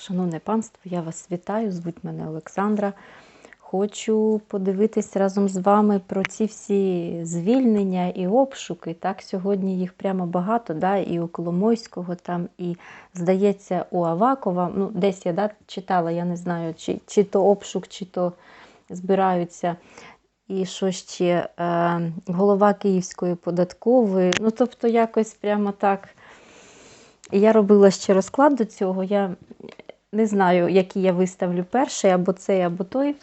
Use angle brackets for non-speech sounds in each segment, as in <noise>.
Шановне панство, я вас вітаю, звуть мене Олександра. Хочу подивитись разом з вами про ці всі звільнення і обшуки. Так, сьогодні їх прямо багато, да, і у Коломойського, там, і, здається, у Авакова. Ну, десь я да, читала, я не знаю, чи, чи то обшук, чи то збираються. І що ще е, голова Київської податкової. Ну, тобто, якось прямо так. Я робила ще розклад до цього. Я не знаю, який я виставлю перший, або цей, або той.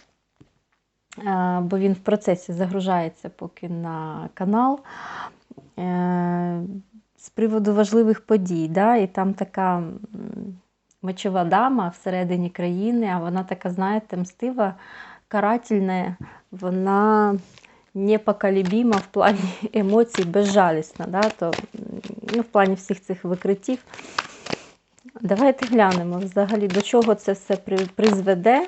Е, Бо він в процесі загружається поки на канал. Е, З приводу важливих подій. Да? І там така мечова дама всередині країни, а вона така, знаєте, мстива, карательна, вона непоколебима в плані <laughs> емоцій, безжалісна. Да? То, ну, в плані всіх цих викриттів. Давайте глянемо взагалі, до чого це все призведе.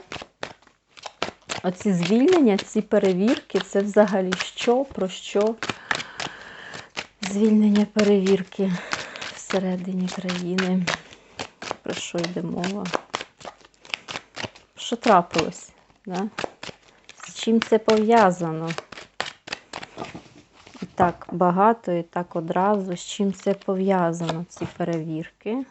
Оці звільнення, ці перевірки, це взагалі що, про що? Звільнення перевірки всередині країни. Про що йде мова? Що трапилось? Да? З чим це пов'язано? І так багато, і так одразу. З чим це пов'язано, ці перевірки?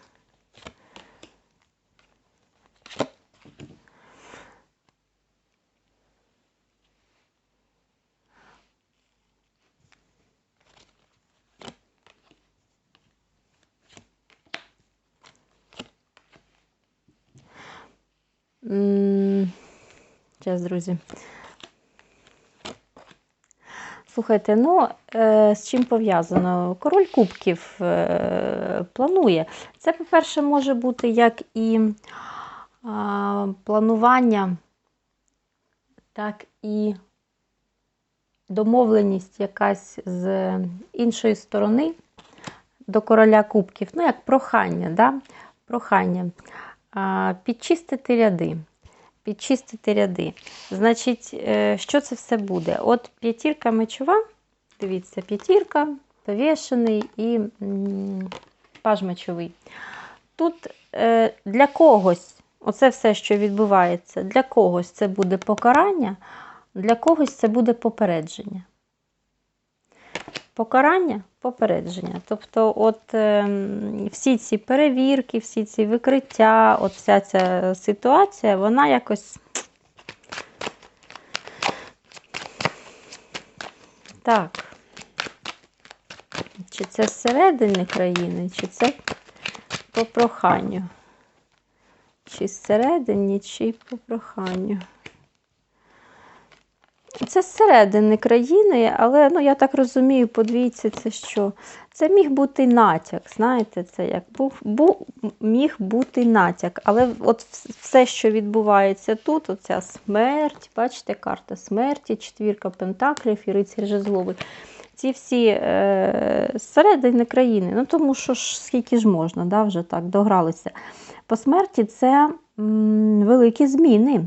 Зараз, друзі. Слухайте, ну е, з чим пов'язано? Король Кубків е, планує. Це, по-перше, може бути як і планування, так і домовленість якась з іншої сторони до короля Кубків, ну, як прохання, да? прохання підчистити ряди. Підчистити ряди. Значить, е, що це все буде? От п'ятірка мечова, дивіться, п'ятірка, повішений і паж мечовий. Тут е, для когось, оце все, що відбувається, для когось це буде покарання, для когось це буде попередження. Покарання, попередження. Тобто, от е, всі ці перевірки, всі ці викриття, от вся ця ситуація, вона якось. Так. Чи це зсередини країни, чи це по проханню? Чи зсередині, чи по проханню? Це зсередини країни, але ну, я так розумію, подивіться, це що? Це міг бути натяк. Знаєте, це як був, був міг бути натяк. Але от все, що відбувається тут, оця смерть, бачите, карта смерті, четвірка пентаклів і рицар жезловий. Ці всі е, зсередини країни, ну тому що ж скільки ж можна, да, вже так догралися. По смерті це м, великі зміни.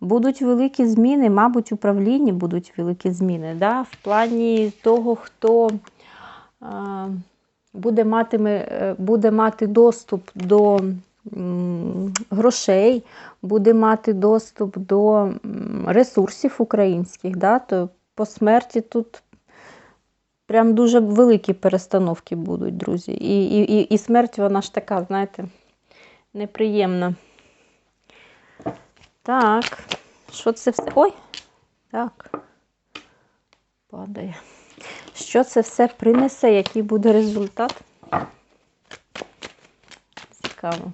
Будуть великі зміни, мабуть, управлінні будуть великі зміни. Да? В плані того, хто е, буде, матиме, е, буде мати доступ до грошей, буде мати доступ до ресурсів українських, да? то по смерті тут прям дуже великі перестановки будуть, друзі. І, і, і смерть, вона ж така, знаєте, неприємна. Так, що це все? Ой, так, падає. Що це все принесе? Який буде результат? Цікаво.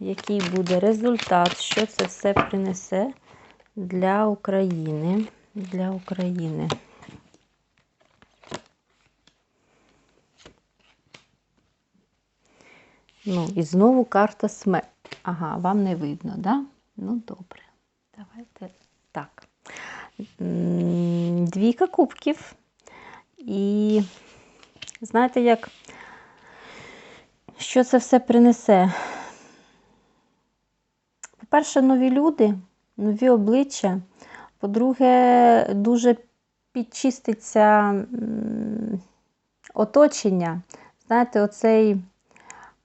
Який буде результат? Що це все принесе для України? Для України. Ну, і знову карта смерть. Ага, вам не видно, да? Ну, добре. Давайте так. Двійка кубків. І знаєте, як, що це все принесе? По-перше, нові люди, нові обличчя. По-друге, дуже підчиститься оточення. Знаєте, оцей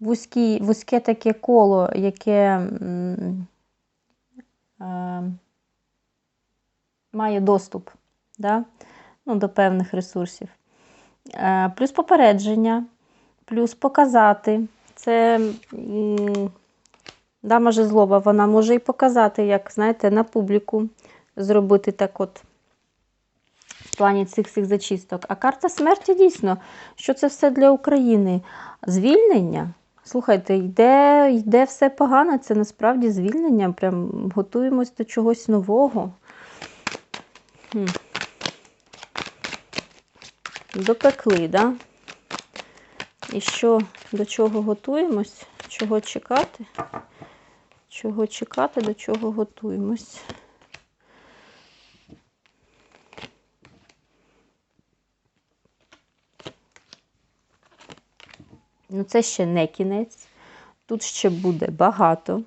вузький, вузьке таке коло, яке е, має доступ да? ну, до певних ресурсів. Е, плюс попередження, плюс показати. Це м, дама жезлова, вона може і показати, як, знаєте, на публіку зробити так от в плані цих всіх зачисток. А карта смерті дійсно, що це все для України. Звільнення. Слухайте, йде, йде все погано, це насправді звільнення. Прям готуємось до чогось нового. Хм. Допекли, да? І що, до чого готуємось? Чого чекати? Чого чекати, до чого готуємось? Ну, це ще не кінець. Тут ще буде багато.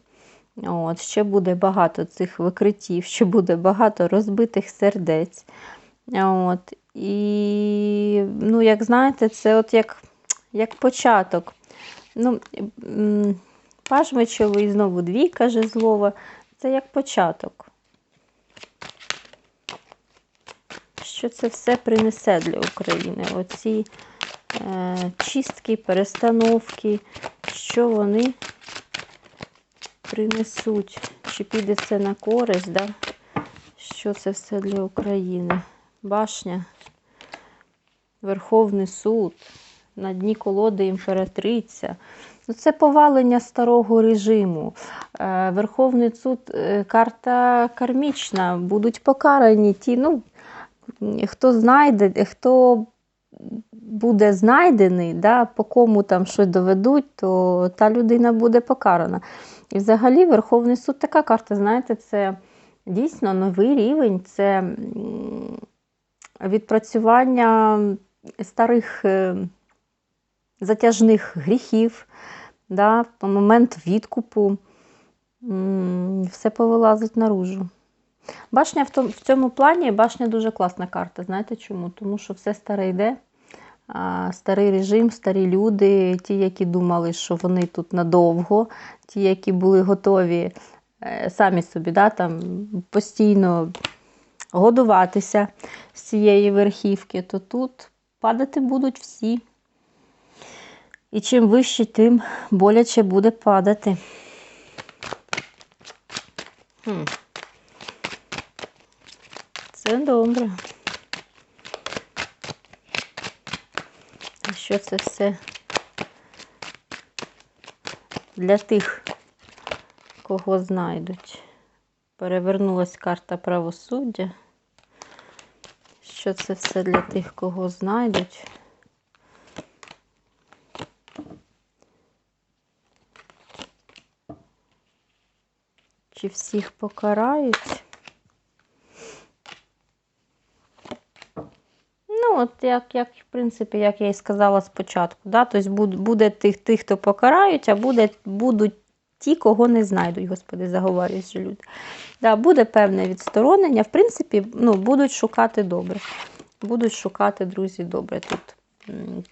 От, Ще буде багато цих викриттів, ще буде багато розбитих сердець. От, І, ну, як знаєте, це от як як початок. Ну, Паж мечовий, знову двійка жезлова. Це як початок. Що це все принесе для України? Оці чистки, перестановки, що вони принесуть? Чи піде це на користь? Да? Що це все для України? Башня, Верховний суд, на дні колоди імператриця. Ну, Це повалення старого режиму. Е, Верховний суд, е, карта кармічна, будуть покарані ті, ну, хто знайде, хто буде знайдений, да, по кому там щось доведуть, то та людина буде покарана. І взагалі Верховний суд така карта, знаєте, це дійсно новий рівень, це відпрацювання старих е, затяжних гріхів, да, момент відкупу все повилазить наружу. Башня в цьому плані башня дуже класна карта. Знаєте чому? Тому що все старе йде. Старий режим, старі люди, ті, які думали, що вони тут надовго, ті, які були готові е, самі собі да, там, постійно годуватися з цієї верхівки, то тут падати будуть всі. І чим вище, тим боляче буде падати. Хм. Це добре. Що це все для тих, кого знайдуть? Перевернулась карта правосуддя. Що це все для тих, кого знайдуть? Чи всіх покарають? Ну, от як, як, в принципі, як я і сказала спочатку. Да? Тобто буде, тих, тих, хто покарають, а буде, будуть ті, кого не знайдуть, Господи, заговорюють же люди. Да, Буде певне відсторонення. В принципі, ну, будуть шукати добре. Будуть шукати, друзі, добре. Тут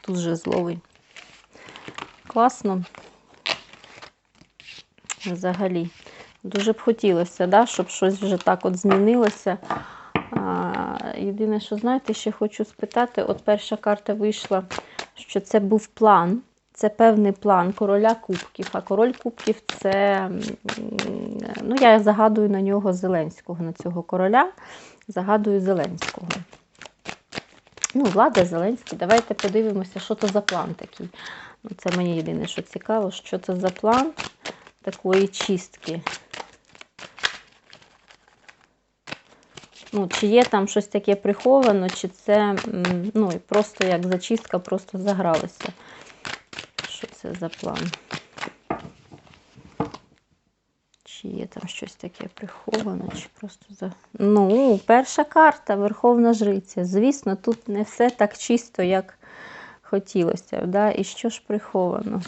тут же зловий. Класно. Взагалі. Дуже б хотілося, да, щоб щось вже так от змінилося. Єдине, що знаєте, ще хочу спитати: от перша карта вийшла, що це був план. Це певний план короля кубків. А король кубків це, ну, я загадую на нього Зеленського, на цього короля. Загадую Зеленського. Ну, Влада Зеленський. Давайте подивимося, що це за план такий. Ну, Це мені єдине, що цікаво, що це за план такої чистки. Ну, Чи є там щось таке приховано, чи це ну, просто як зачистка, просто загралися. Що це за план? Чи є там щось таке приховано, чи просто за. Ну, перша карта Верховна Жриця. Звісно, тут не все так чисто, як хотілося. Да? І що ж приховано?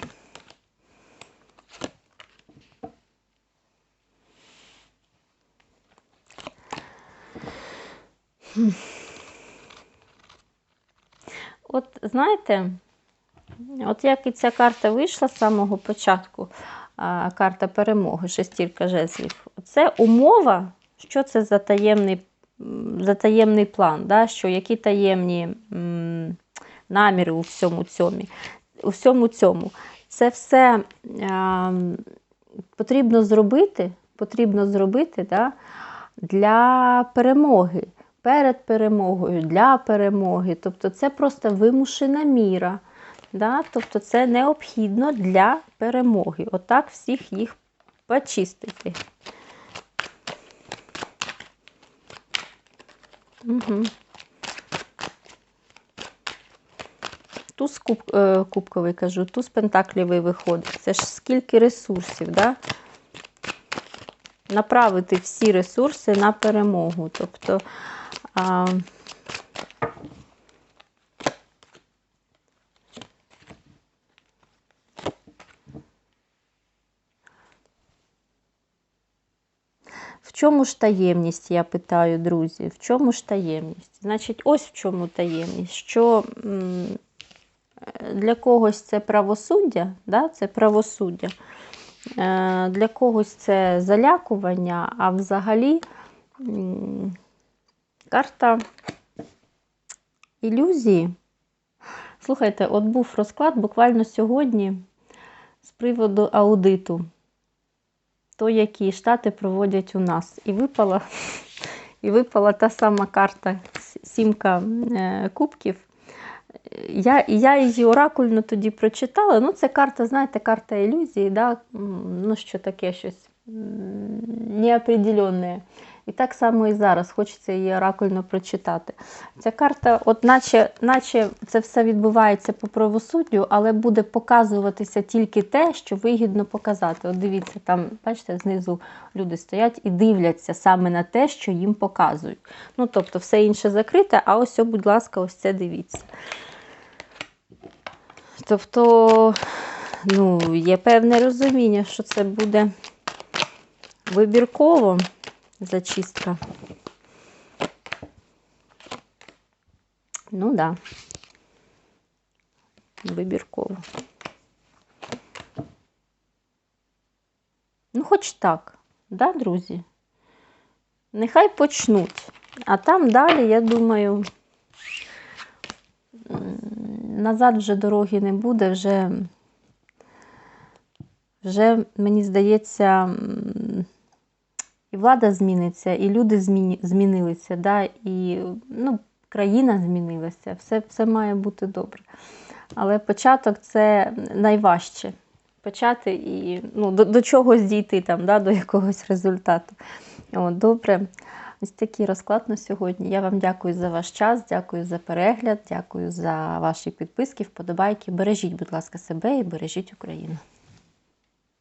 От знаєте, от як і ця карта вийшла з самого початку, карта перемоги, шестірка жезлів, це умова, що це за таємний, за таємний план, да? що які таємні м, наміри у всьому цьому. У всьому цьому. Це все а, потрібно зробити, потрібно зробити да, для перемоги. Перед перемогою, для перемоги. Тобто це просто вимушена міра. Да? Тобто це необхідно для перемоги. Отак всіх їх почистити. Угу. Туз куб, е, кубковий кажу, туз пентаклівий виходить. Це ж скільки ресурсів, да? направити всі ресурси на перемогу. Тобто а, В чому ж таємність, я питаю, друзі? В чому ж таємність? Значить, ось в чому таємність, що для когось це правосуддя, да? це правосуддя. Е, Для когось це залякування, а взагалі карта ілюзії. Слухайте, от був розклад буквально сьогодні з приводу аудиту, то, які штати проводять у нас. І випала, <laughs> і випала та сама карта сімка е, кубків. Я я її оракульно тоді прочитала. Ну, це карта, знаєте, карта ілюзії, да? ну що таке щось неопределенне. І так само і зараз хочеться її оракульно прочитати. Ця карта, от наче, наче це все відбувається по правосуддю, але буде показуватися тільки те, що вигідно показати. От дивіться, там, бачите, знизу люди стоять і дивляться саме на те, що їм показують. Ну, тобто, все інше закрите, а ось, будь ласка, ось це дивіться. Тобто, ну, є певне розуміння, що це буде вибірково зачистка. Ну да. Вибірково. Ну, хоч так, да, друзі? Нехай почнуть. А там далі, я думаю, назад вже дороги не буде, вже, вже мені здається, і влада зміниться, і люди зміні, змінилися, да, і ну, країна змінилася, все, все має бути добре. Але початок це найважче. Почати і ну, до, до чогось дійти, там, да, до якогось результату. О, добре. Ось такий розклад на сьогодні. Я вам дякую за ваш час, дякую за перегляд, дякую за ваші підписки, вподобайки. Бережіть, будь ласка, себе і бережіть Україну.